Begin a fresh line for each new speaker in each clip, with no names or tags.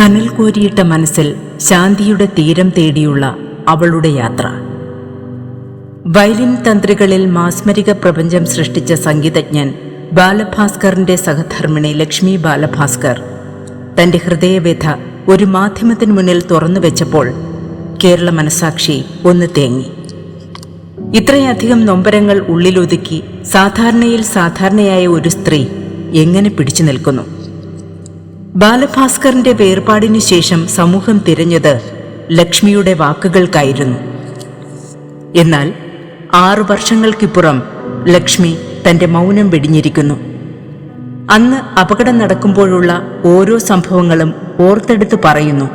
കനൽ കോരിയിട്ട മനസ്സിൽ ശാന്തിയുടെ തീരം തേടിയുള്ള അവളുടെ യാത്ര. വയലിൻ തന്ത്രികളിൽ മാസ്മരിക പ്രപഞ്ചം സൃഷ്ടിച്ച സംഗീതജ്ഞൻ ബാലഭാസ്കറിന്റെ സഹധർമ്മിണി ലക്ഷ്മി ബാലഭാസ്കർ തന്റെ ഹൃദയവ്യഥ ഒരു മാധ്യമത്തിന് മുന്നിൽ തുറന്നു വെച്ചപ്പോൾ കേരള മനസാക്ഷി ഒന്ന് തേങ്ങി. ഇത്രയധികം നൊമ്പരങ്ങൾ ഉള്ളിലൊതുക്കി സാധാരണയിൽ സാധാരണയായ ഒരു സ്ത്രീ എങ്ങനെ പിടിച്ചു നിൽക്കുന്നു? ബാലഭാസ്കറിന്റെ വേർപാടിനു ശേഷം സമൂഹം തിരഞ്ഞത് ലക്ഷ്മിയുടെ വാക്കുകൾക്കായിരുന്നു. എന്നാൽ ആറു വർഷങ്ങൾക്കിപ്പുറം ലക്ഷ്മി തന്റെ മൗനം വെടിഞ്ഞിരിക്കുന്നു. അന്ന് അപകടം നടക്കുമ്പോഴുള്ള ഓരോ സംഭവങ്ങളും ഓർത്തെടുത്ത് പറയുന്നു.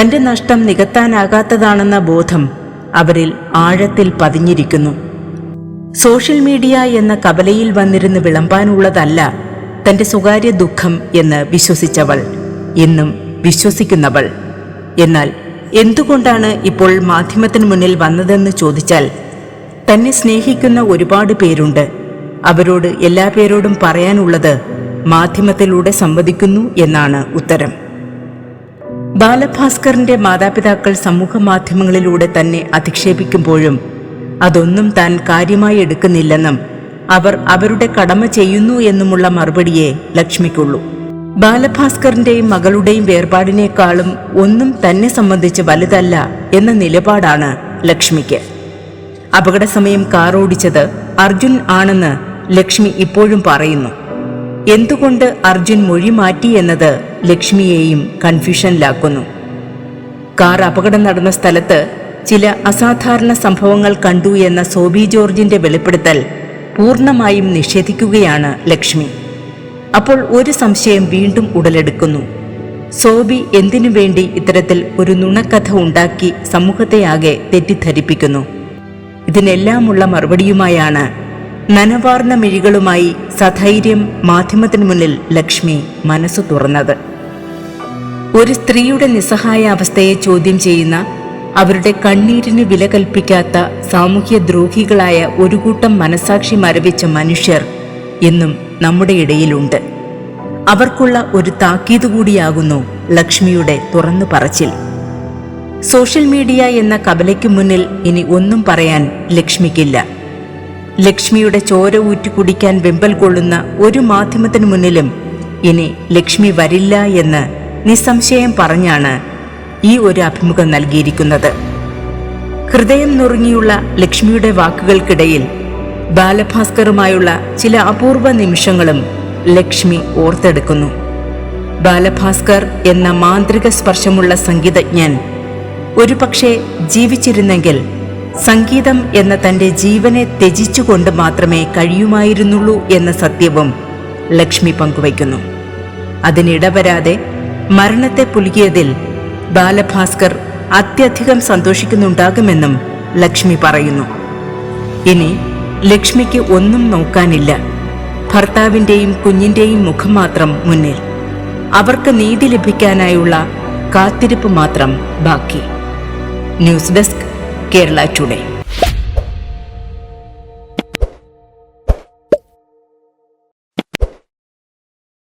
തന്റെ നഷ്ടം നികത്താനാകാത്തതാണെന്ന ബോധം അവരിൽ ആഴത്തിൽ പതിഞ്ഞിരിക്കുന്നു. സോഷ്യൽ മീഡിയ എന്ന കവലയിൽ വന്നിരുന്ന് വിളമ്പാനുള്ളതല്ല തന്റെ സ്വകാര്യ ദുഃഖം എന്ന് വിശ്വസിച്ചവൾ. എന്നും വിശ്വസിക്കുന്നവൾ. എന്നാൽ എന്തുകൊണ്ടാണ് ഇപ്പോൾ മാധ്യമത്തിന് മുന്നിൽ വന്നതെന്ന് ചോദിച്ചാൽ തന്നെ സ്നേഹിക്കുന്ന ഒരുപാട് പേരുണ്ട്. അവരോട് എല്ലാ പേരോടും പറയാനുള്ളത് മാധ്യമത്തിലൂടെ സംവദിക്കുന്നു എന്നാണ് ഉത്തരം. ബാലഭാസ്കറിന്റെ മാതാപിതാക്കൾ സമൂഹ മാധ്യമങ്ങളിലൂടെ തന്നെ അധിക്ഷേപിക്കുമ്പോഴും അതൊന്നും താൻ കാര്യമായി എടുക്കുന്നില്ലെന്നും അവർ അവരുടെ കടമ ചെയ്യുന്നു എന്നുമുള്ള മറുപടിയെ ലക്ഷ്മിക്കുള്ളൂ. ബാലഭാസ്കറിന്റെയും മകളുടെയും വേർപാടിനേക്കാളും ഒന്നും തന്നെ സംബന്ധിച്ച് വലുതല്ല എന്ന നിലപാടാണ് ലക്ഷ്മിക്ക്. അപകട സമയം കാർ ഓടിച്ചത് അർജുൻ ആണെന്ന് ലക്ഷ്മി ഇപ്പോഴും പറയുന്നു. എന്തുകൊണ്ട് അർജുൻ മൊഴി മാറ്റി എന്നത് ലക്ഷ്മിയെയും കൺഫ്യൂഷനിലാക്കുന്നു. കാർ അപകടം നടന്ന സ്ഥലത്ത് ചില അസാധാരണ സംഭവങ്ങൾ കണ്ടു എന്ന സോബി ജോർജിന്റെ വെളിപ്പെടുത്തൽ പൂർണമായും നിഷേധിക്കുകയാണ് ലക്ഷ്മി. അപ്പോൾ ഒരു സംശയം വീണ്ടും ഉടലെടുക്കുന്നു. സോബി എന്തിനു വേണ്ടി ഇത്തരത്തിൽ ഒരു നുണക്കഥ ഉണ്ടാക്കി സമൂഹത്തെയാകെ തെറ്റിദ്ധരിപ്പിക്കുന്നു? ഇതിനെല്ലാമുള്ള മറുപടിയുമായാണ് നനവാർന്ന മിഴികളുമായി സധൈര്യം മാധ്യമത്തിനു മുന്നിൽ ലക്ഷ്മി മനസ്സു തുറന്നത്. ഒരു സ്ത്രീയുടെ നിസ്സഹായ അവസ്ഥയെ ചോദ്യം ചെയ്യുന്ന അവരുടെ കണ്ണീരിന് വില കൽപ്പിക്കാത്ത സാമൂഹ്യ ദ്രോഹികളായ ഒരു കൂട്ടം മനസാക്ഷി മരവിച്ച മനുഷ്യർ എന്നും നമ്മുടെ ഇടയിലുണ്ട്. അവർക്കുള്ള ഒരു താക്കീത് കൂടിയാകുന്നു ലക്ഷ്മിയുടെ തുറന്നു പറച്ചിൽ. സോഷ്യൽ മീഡിയ എന്ന കബലയ്ക്ക് മുന്നിൽ ഇനി ഒന്നും പറയാൻ ലക്ഷ്മിക്കില്ല. ലക്ഷ്മിയുടെ ചോര ഊറ്റി കുടിക്കാൻ വെമ്പൽ കൊള്ളുന്ന ഒരു മാധ്യമത്തിനു മുന്നിലും ഇനി ലക്ഷ്മി വരില്ല എന്ന് നിസ്സംശയം പറഞ്ഞാണ് ഈ ഒരു അഭിമുഖം നൽകിയിരിക്കുന്നത്. ഹൃദയം നുറുങ്ങിയുള്ള ലക്ഷ്മിയുടെ വാക്കുകൾക്കിടയിൽ ബാലഭാസ്കറുമായുള്ള ചില അപൂർവ നിമിഷങ്ങളും ലക്ഷ്മി ഓർത്തെടുക്കുന്നു. ബാലഭാസ്കർ എന്ന മാന്ത്രിക സ്പർശമുള്ള സംഗീതജ്ഞൻ ഒരുപക്ഷെ ജീവിച്ചിരുന്നെങ്കിൽ സംഗീതം എന്ന തന്റെ ജീവനെ ത്യജിച്ചുകൊണ്ട് മാത്രമേ കഴിയുമായിരുന്നുള്ളൂ എന്ന സത്യവും ലക്ഷ്മി പങ്കുവയ്ക്കുന്നു. അതിനിടവരാതെ മരണത്തെ പുലുകിയതിൽ ബാലഭാസ്കർ അത്യധികം സന്തോഷിക്കുന്നുണ്ടാകുമെന്നും ലക്ഷ്മി പറയുന്നു. ഇനി ലക്ഷ്മിക്ക് ഒന്നും നോക്കാനില്ല. ഭർത്താവിന്റെയും കുഞ്ഞിന്റെയും മുഖം മാത്രം മുന്നിൽ. അവർക്ക് നീതി ലഭിക്കാനായുള്ള കാത്തിരിപ്പ് മാത്രം ബാക്കി. News desk Kerala today.